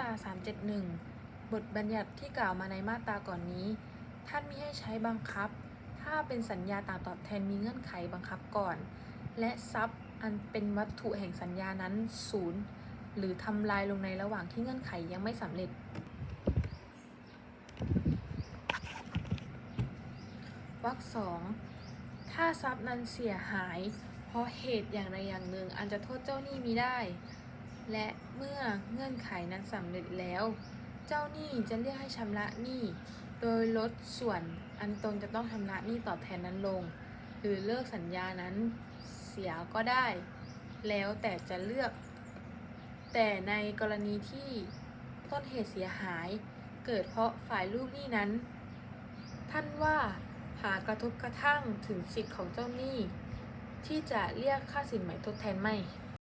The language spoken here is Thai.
รา 371 บทบัญญัติที่กล่าวมาในมาตราก่อนนี้ ท่านมิให้ใช้บังคับ ถ้าเป็นสัญญาต่างตอบแทนมีเงื่อนไขบังคับก่อน และทรัพย์อันเป็นวัตถุแห่งสัญญานั้นศูนย์หรือทำลายลงในระหว่างที่เงื่อนไขยังไม่สำเร็จ วรรคสองถ้าทรัพย์นั้นเสียหาย เพราะเหตุอย่างใดอย่างหนึ่งอันจะโทษเจ้าหนี้มีได้ และเมื่อเงื่อนไขนั้นสำเร็จแล้ว เจ้าหนี้จะเรียกให้ชำระหนี้ โดยลดส่วนอันตนจะต้องชำระหนี้ตอบแทนนั้นลง หรือเลิกสัญญานั้นเสียก็ได้ แล้วแต่จะเลือก แต่ในกรณีที่ต้นเหตุเสียหายเกิดเพราะฝ่ายลูกหนี้นั้น ท่านว่าหากกระทบกระทั่งถึงสิทธิ์ของเจ้าหนี้ ที่จะเรียกค่าสินไหมทดแทนไม่